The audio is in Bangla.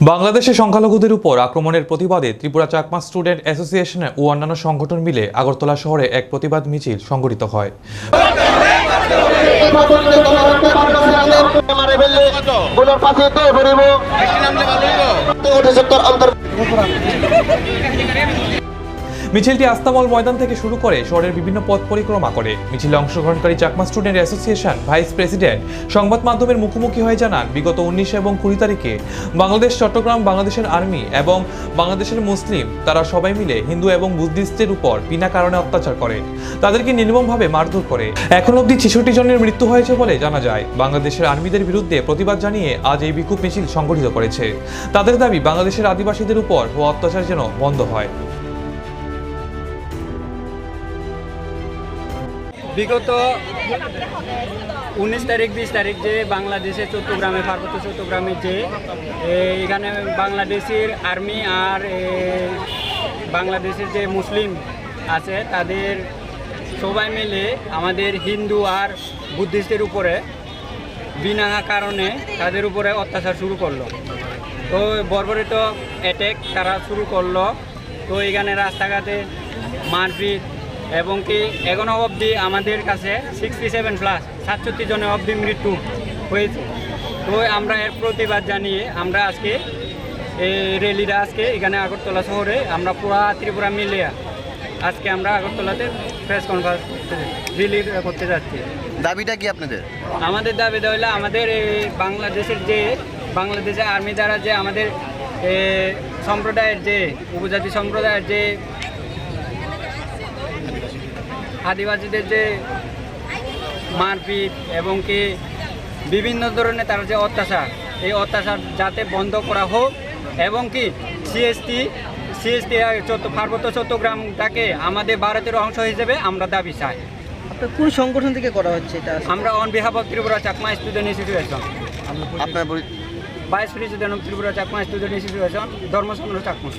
বাংলাদেশে সংখ্যালঘুদের উপর আক্রমণের প্রতিবাদে ত্রিপুরা চাকমা স্টুডেন্ট অ্যাসোসিয়েশনে ও অন্যান্য সংগঠন মিলে আগরতলা শহরে এক প্রতিবাদ মিছিল সংগঠিত হয়। মিছিলটি আস্তামল ময়দান থেকে শুরু করে শহরের বিভিন্ন পথ পরিক্রমা করে। মিছিলে অংশগ্রহণকারী Chakma student association vice president সংবাদ মাধ্যমের মুখোমুখি হয়ে জানান, বিগত উনিশ এবং কুড়ি তারিখে বাংলাদেশ, চট্টগ্রাম, বাংলাদেশের আর্মি এবং বাংলাদেশের মুসলিম, তারা সবাই মিলে হিন্দু এবং বুদ্ধিস্টের উপর বিনা কারণে অত্যাচার করে। তাদেরকে নির্মমভাবে মারধর করে। এখন অবধি ছেষট্টি জনের মৃত্যু হয়েছে বলে জানা যায়। বাংলাদেশের আর্মিদের বিরুদ্ধে প্রতিবাদ জানিয়ে আজ এই বিক্ষোভ মিছিল সংগঠিত করেছে। তাদের দাবি, বাংলাদেশের আদিবাসীদের উপর হওয়া অত্যাচার যেন বন্ধ হয়। বিগত উনিশ তারিখ, বিশ তারিখ যে বাংলাদেশের চট্টগ্রামে, পার্বত্য চট্টগ্রামে যে এখানে বাংলাদেশের আর্মি আর বাংলাদেশের যে মুসলিম আছে, তাদের সবাই মিলে আমাদের হিন্দু আর বুদ্ধিস্টের উপরে, বিনা কারণে তাদের উপরে অত্যাচার শুরু করল। তো বর্বরিত অ্যাটেক তারা শুরু করল। তো এখানে রাস্তাঘাটে মারপিট এবং কি এখনও অবধি আমাদের কাছে সিক্সটি সেভেন প্লাস সাতষট্টি জনের অবধি মৃত্যু হয়েছে। তো আমরা এর প্রতিবাদ জানিয়ে আমরা আজকে এই র্যালিটা আজকে এখানে আগরতলা শহরে আমরা পুরা ত্রিপুরা মিলিয়ে আজকে আমরা আগরতলাতে প্রেস কনফারেন্স রিলি করতে যাচ্ছি। দাবিটা কি আপনাদের? আমাদের দাবি হইলে আমাদের এই বাংলাদেশের যে বাংলাদেশের আর্মি দ্বারা যে আমাদের সম্প্রদায়ের যে উপজাতি সম্প্রদায়ের যে আদিবাসীদের যে মারপিট এবং কি বিভিন্ন ধরনের তার যে অত্যাচার এই অত্যাচার যাতে বন্ধ করা হোক এবং কি সিএসটি সিএসটি পার্বত্য চট্টগ্রামটাকে আমাদের ভারতের অংশ হিসেবে আমরা দাবি চাই। আপনার কোন সংগঠন থেকে করা হচ্ছে এটা? আমরা on behalf of Tripura Chakma student institution আপনার vice president of Tripura Chakma student institution Dharmachandra Chakma.